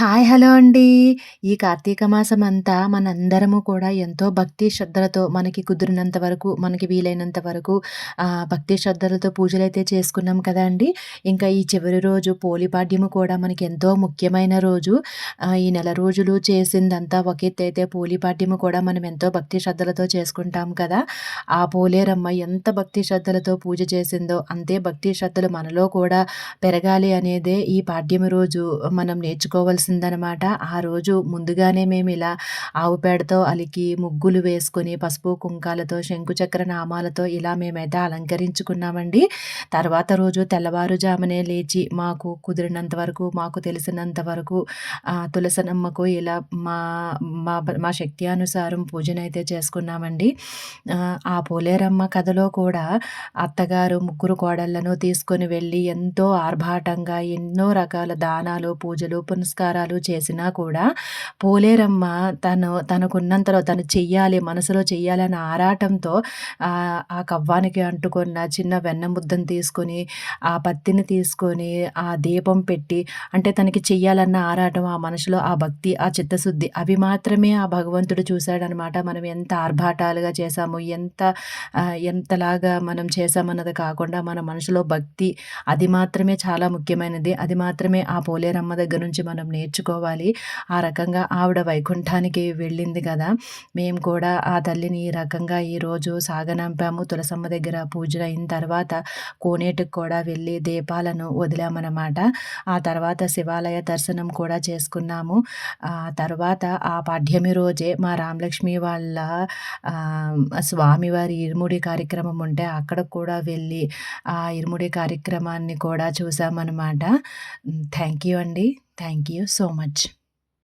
Hi! Hello అండి. ఈ కార్తీక మాసం అంతా మనందరము కూడా ఎంతో భక్తి శ్రద్ధలతో మనకి కుదిరినంత వరకు, మనకి వీలైనంత వరకు భక్తి శ్రద్ధలతో పూజలు అయితే చేసుకున్నాం కదండీ! ఇంకా ఈ చివరి రోజు పోలిపాడ్యము కూడా మనకి ఎంతో ముఖ్యమైన రోజు. ఈ నెల రోజులు చేసిందంతా ఒక అయితే పోలిపాడ్యము కూడా మనం ఎంతో భక్తి శ్రద్ధలతో చేసుకుంటాం కదా! ఆ పోలేరమ్మ ఎంత భక్తి శ్రద్ధలతో పూజ చేసిందో, అంతే భక్తి శ్రద్ధలు మనలో కూడా పెరగాలి అనేదే ఈ పాడ్యము రోజు మనం నేర్చుకోవాల్సిందనమాట. ఆ రోజు ముందుగానే మేము ఇలా ఆవు పేడతో అలికి, ముగ్గులు వేసుకొని, పసుపు, కుంకాలతో, శంకుచక్ర నామాలతో ఇలా మేమైతే అలంకరించుకున్నామండి. తర్వాత రోజు తెల్లవారుజామునే లేచి మాకు కుదిరినంత వరకు, మాకు తెలిసినంత వరకు తులసనమ్మకు ఇలా మా మా మా శక్తి అనుసారం పూజనైతే చేసుకున్నామండి. ఆ పోలేరమ్మ కథలో కూడా అత్తగారు ముగ్గురు కోడళ్ళను తీసుకొని వెళ్ళి ఎంతో ఆర్భాటంగా ఎన్నో రకాల దానాలు, పూజలు, పునస్కారాలు చేసినా కూడా పోలేరమ్మ తను తనకున్నంతలో తను చెయ్యాలి, మనసులో చెయ్యాలన్న ఆరాటంతో ఆ కవ్వానికి అంటుకున్న చిన్న వెన్న ముద్దను తీసుకొని, ఆ పత్తిని తీసుకొని, ఆ దీపం పెట్టి అంటే తనకి చెయ్యాలన్న ఆరాటం, ఆ మనసులో ఆ భక్తి, ఆ చిత్తశుద్ధి అవి మాత్రమే ఆ భగవంతుడు చూశాడనమాట. మనం ఎంత ఆర్భాటాలుగా చేశాము, ఎంత ఎంతలాగా మనం చేశామన్నది కాకుండా మన మనసులో భక్తి అది మాత్రమే చాలా ముఖ్యమైనది. అది మాత్రమే ఆ పోలేరమ్మ దగ్గర నుంచి మనం నేర్చుకోవాలి. ఆ రకంగా ఆవిడ వైకుంఠానికి వెళ్ళింది కదా! మేము కూడా ఆ తల్లిని ఈ రకంగా ఈరోజు సాగనంపాము. తులసమ్మ దగ్గర పూజలు అయిన తర్వాత కోనేటికి కూడా వెళ్ళి దీపాలను వదిలామనమాట. ఆ తర్వాత శివాలయ దర్శనం కూడా చేసుకున్నాము. ఆ తర్వాత ఆ పాఠ్యమి రోజే మా రామలక్ష్మి వాళ్ళ స్వామివారి ఇరుముడి కార్యక్రమం ఉంటే అక్కడ కూడా వెళ్ళి ఆ ఇరుముడి కార్యక్రమాన్ని కూడా చూసామనమాట. థ్యాంక్ యూ అండి. Thank you so much.